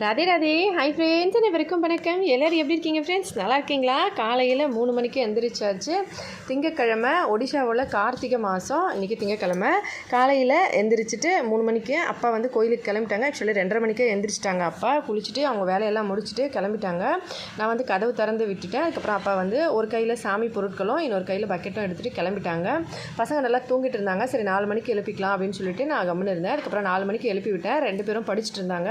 Radhe Radhe. Hi friends அனைவருக்கும் வணக்கம் எல்லோரும் எப்படி இருக்கீங்க ஃப்ரெண்ட்ஸ் நல்லா இருக்கீங்களா? காலையில் மூணு மணிக்கு எந்திரிச்சாச்சு. திங்கக்கிழமை ஒடிஷாவில் கார்த்திகை மாதம் இன்றைக்கி திங்கக்கிழமை. காலையில் எந்திரிச்சிட்டு மூணு மணிக்கு அப்பா வந்து கோயிலுக்கு கிளம்பிட்டாங்க. ஆக்சுவலி ரெண்டரை மணிக்கே எந்திரிச்சிட்டாங்க அப்பா. குளிச்சுட்டு அவங்க வேலையெல்லாம் முடிச்சுட்டு கிளம்பிட்டாங்க. நான் வந்து கதவு திறந்து விட்டுட்டேன். அதுக்கப்புறம் அப்பா வந்து ஒரு கையில் சாமி பொருட்களும் இன்னொரு கையில் பக்கெட்டும் எடுத்துகிட்டு கிளம்பிட்டாங்க. பசங்க நல்லா தூங்கிட்டு இருந்தாங்க. சரி நாலு மணிக்கு எழுப்பிக்கலாம் அப்படின்னு சொல்லிட்டு நான் கம்முன்னு இருந்தேன். அதுக்கப்புறம் நாலு மணிக்கு எழுப்பி விட்டேன். ரெண்டு பேரும் படிச்சுட்டு இருந்தாங்க.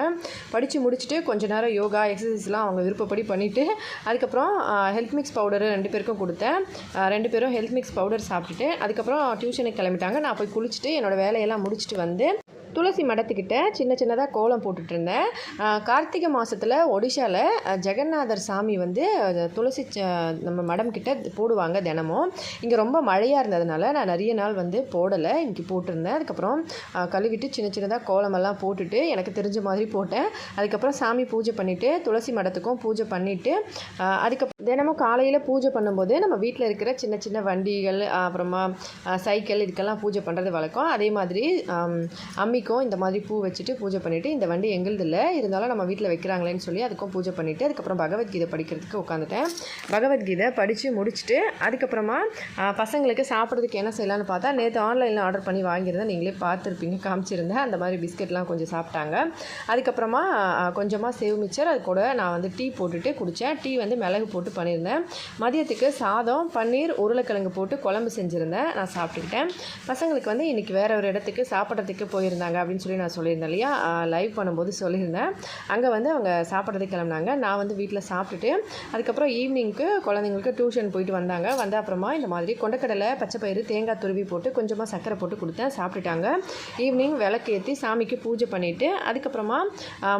படித்து முடிச்சுட்டு கொஞ்ச நேரம் யோகா எக்ஸசைஸ்லாம் அவங்க விருப்பப்படி பண்ணிவிட்டு அதுக்கப்புறம் ஹெல்த் மிக்ஸ் பவுடர் ரெண்டு பேருக்கும் கொடுத்தேன். ரெண்டு பேரும் ஹெல்த் மிக்ஸ் பவுடர் சாப்பிட்டுட்டு அதுக்கப்புறம் டியூஷனுக்கு கிளம்பிட்டாங்க. நான் போய் குளிச்சுட்டு என்னோடய வேலையெல்லாம் முடிச்சுட்டு வந்து துளசி மடத்துக்கிட்ட சின்ன சின்னதாக கோலம் போட்டுட்ருந்தேன். கார்த்திகை மாதத்தில் ஒடிஷாவில் ஜெகநாதர் சாமி வந்து துளசி ச- நம்ம மடம் கிட்ட போடுவாங்க தினமும். இங்கே ரொம்ப மழையாக இருந்ததுனால நான் நிறைய நாள் வந்து போடலை. இன்னைக்கு போட்டிருந்தேன். அதுக்கப்புறம் கழுவிட்டு சின்ன சின்னதாக கோலமெல்லாம் போட்டுட்டு எனக்கு தெரிஞ்ச மாதிரி போட்டேன். அதுக்கப்புறம் சாமி பூஜை பண்ணிவிட்டு துளசி மடத்துக்கும் பூஜை பண்ணிவிட்டு அதுக்கப்புறம் தினமும் காலையில் பூஜை பண்ணும்போது நம்ம வீட்டில் இருக்கிற சின்ன சின்ன வண்டிகள் அப்புறமா சைக்கிள் இதுக்கெல்லாம் பூஜை பண்ணுறது வழக்கம். அதே மாதிரி அம்மிக்கு அம்மிக்கும் இந்த மாதிரி பூ வச்சுட்டு பூஜை பண்ணிவிட்டு இந்த வண்டி எங்களுது இல்லை இருந்தாலும் நம்ம வீட்டில் வைக்கிறாங்களேன்னு சொல்லி அதுக்கும் பூஜை பண்ணிவிட்டு அதுக்கப்புறம் பகவத்கீதை படிக்கிறதுக்கு உட்காந்துட்டேன் பகவத்கீதை படித்து முடிச்சுட்டு அதுக்கப்புறமா பசங்களுக்கு சாப்பிட்றதுக்கு என்ன செய்யலான்னு பார்த்தா நேற்று ஆன்லைனில் ஆர்டர் பண்ணி வாங்கியிருந்தேன் நீங்களே பார்த்துருப்பீங்க காமிச்சிருந்தேன் அந்த மாதிரி பிஸ்கெட்லாம் கொஞ்சம் சாப்பிட்டாங்க. அதுக்கப்புறமா கொஞ்சமாக சேவ் மிச்சர் அது கூட நான் வந்து டீ போட்டுட்டு குடித்தேன் டீ வந்து மிளகு போட்டு பண்ணியிருந்தேன். மதியத்துக்கு சாதம் பன்னீர் உருளைக்கிழங்கு போட்டு குழம்பு செஞ்சுருந்தேன். நான் சாப்பிட்டுக்கிட்டேன். பசங்களுக்கு வந்து இன்றைக்கி வேறு ஒரு இடத்துக்கு சாப்பிட்றதுக்கு போயிருந்தாங்க. அப்படின்னு சொல்லி நான் சொல்லியிருந்தேன் இல்லையா? லைவ் பண்ணும்போது சொல்லியிருந்தேன். அங்கே வந்து அவங்க சாப்பிட்றதுக்கு கிளம்புனாங்க. நான் வந்து வீட்டில் சாப்பிட்டுட்டு அதுக்கப்புறம் ஈவினிங்க்கு குழந்தைங்களுக்கு டியூஷன் போயிட்டு வந்தாங்க. வந்த அப்புறமா இந்த மாதிரி கொண்டக்கடலை பச்சை பயிறு தேங்காய் துருவி போட்டு கொஞ்சமாக சர்க்கரை போட்டு கொடுத்தேன். சாப்பிட்டுட்டாங்க. ஈவினிங் விளக்கேற்றி சாமிக்கு பூஜை பண்ணிவிட்டு அதுக்கப்புறமா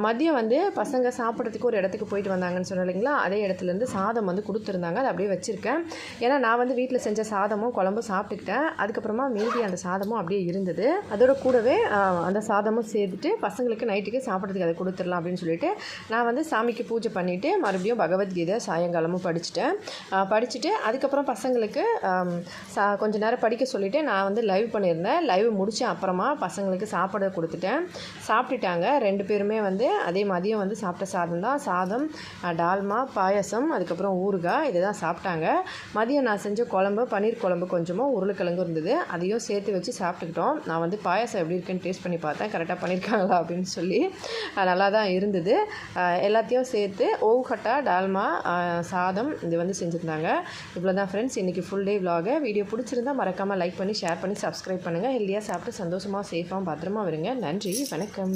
மதியம் வந்து பசங்க சாப்பிட்றதுக்கு ஒரு இடத்துக்கு போயிட்டு வந்தாங்கன்னு சொன்னேன் இல்லைங்களா? அதே இடத்துலேருந்து சாதம் வந்து கொடுத்துருந்தாங்க. அதை அப்படியே வச்சுருக்கேன். ஏன்னா நான் வந்து வீட்டில் செஞ்ச சாதமும் குழம்பும் சாப்பிட்டுக்கிட்டேன். அதுக்கப்புறமா மீதி அந்த சாதமும் அப்படியே இருந்தது. அதோட கூடவே அந்த சாதமும் சேர்த்துட்டு பசங்களுக்கு நைட்டுக்கு சாப்பிட்றதுக்கு அதை கொடுத்துடலாம் அப்படின்னு சொல்லிட்டு நான் வந்து சாமிக்கு பூஜை பண்ணிவிட்டு மறுபடியும் பகவத்கீதை சாயங்காலமும் படிச்சுட்டேன். படிச்சுட்டு அதுக்கப்புறம் பசங்களுக்கு சா கொஞ்ச நேரம் படிக்க சொல்லிவிட்டு நான் வந்து லைவ் பண்ணியிருந்தேன். லைவ் முடித்த அப்புறமா பசங்களுக்கு சாப்பிட கொடுத்துட்டேன். சாப்பிட்டுட்டாங்க. ரெண்டு பேருமே வந்து அதே மதியம் வந்து சாப்பிட்ட சாதம் தான். சாதம் டால்மா பாயசம் அதுக்கப்புறம் ஊறுகாய் இதை தான் சாப்பிட்டாங்க. மதியம் நான் செஞ்ச குழம்பு பன்னீர் குழம்பு கொஞ்சமாக உருளைக்கிழங்கு இருந்தது. அதையும் சேர்த்து வச்சு சாப்பிட்டுக்கிட்டோம். நான் வந்து பாயசம் எப்படி இருக்குன்னு டேஸ்ட் பண்ணி பார்த்தேன். கரெக்டாக பண்ணியிருக்காங்களா அப்படின்னு சொல்லி. நல்லா தான் இருந்தது. எல்லாத்தையும் சேர்த்து ஓவுகட்டா டால்மா சாதம் இது வந்து செஞ்சுருந்தாங்க. இவ்வளோ தான் ஃப்ரெண்ட்ஸ் இன்றைக்கி ஃபுல் டே vlog. வீடியோ பிடிச்சிருந்தா மறக்காமல் லைக் பண்ணி ஷேர் பண்ணி சப்ஸ்கிரைப் பண்ணுங்கள் ஹெல்த்தியாக சாப்பிட்டு சந்தோஷமாக சேஃபாக பத்திரமா வருங்க நன்றி வணக்கம்.